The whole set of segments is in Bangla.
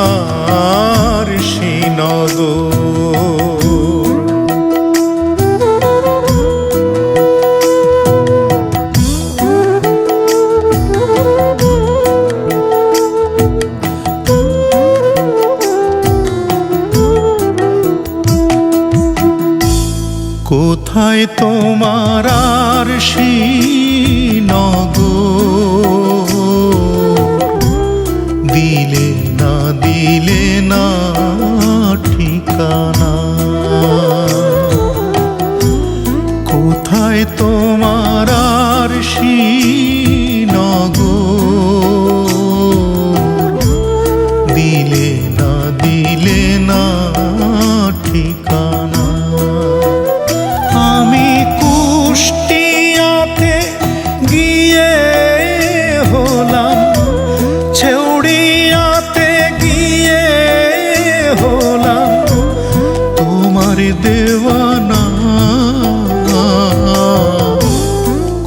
তোমার সিনদ কোথায় তোমার আর নগর দেওয়ানা।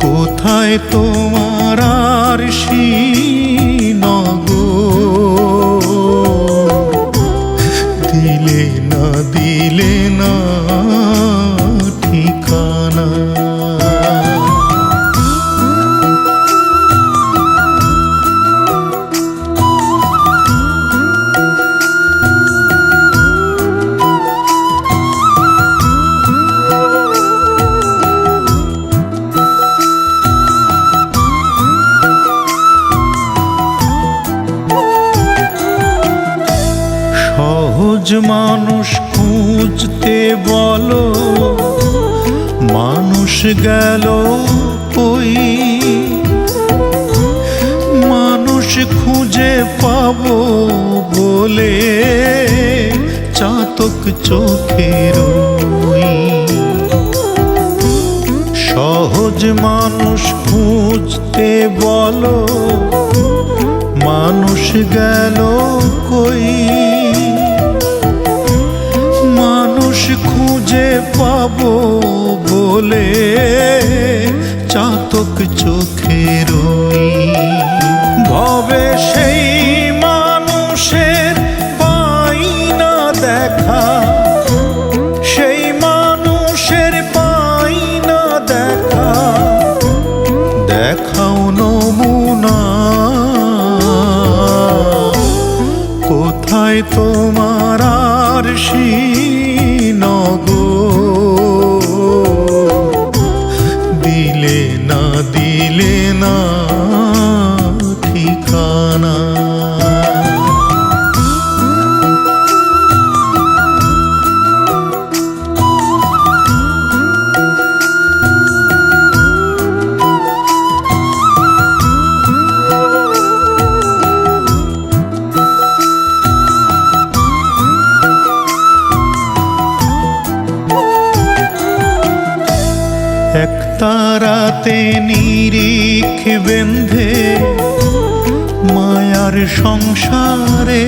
কোথায় তোমার সহজ মানুষ খুঁজতে বলো, মানুষ গেল ওই মানুষ খুঁজে পাব বলে চাতক চোখের সহজ মানুষ খুঁজতে বলো, মানুষ গেল পাবো বলে চাতক চোখের ভবে সেই মানুষের পাই না দেখা। সেই মানুষের পাই না দেখা। দেখাও নমুনা। কোথায় তোমার আর দিলে না তারাতে নিরিখ বেঁধে মায়ার সংসারে।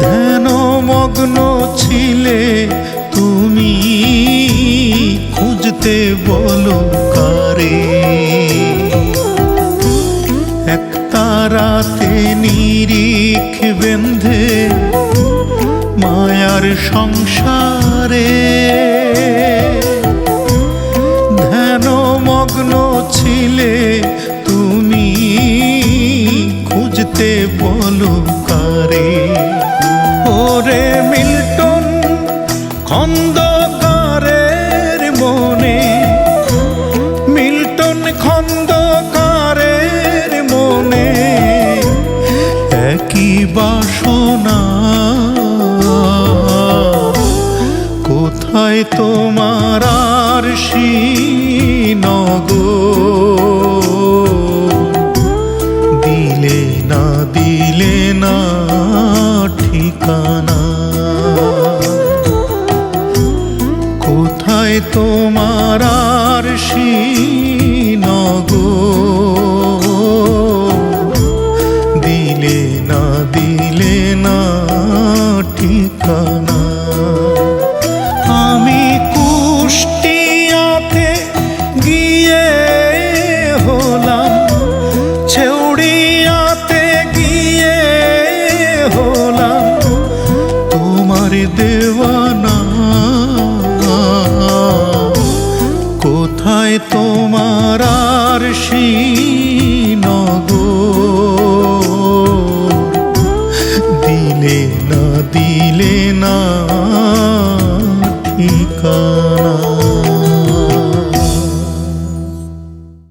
ধ্যান মগ্ন ছিলে তুমি, খুঁজতে বলো কারে। এক তারাতে নিরিখ বেঁধে মায়ার সংসারে। খুঁজতে বলো কারে? ওরে মিল্টন খন্দকারের মনে, মিল্টন খন্দকারের মনে, একই বাসনা। কোথায় তোমার আর নগ দেওয়ানা। কোথায় তোমার আর নগর দিলে না দিলে না।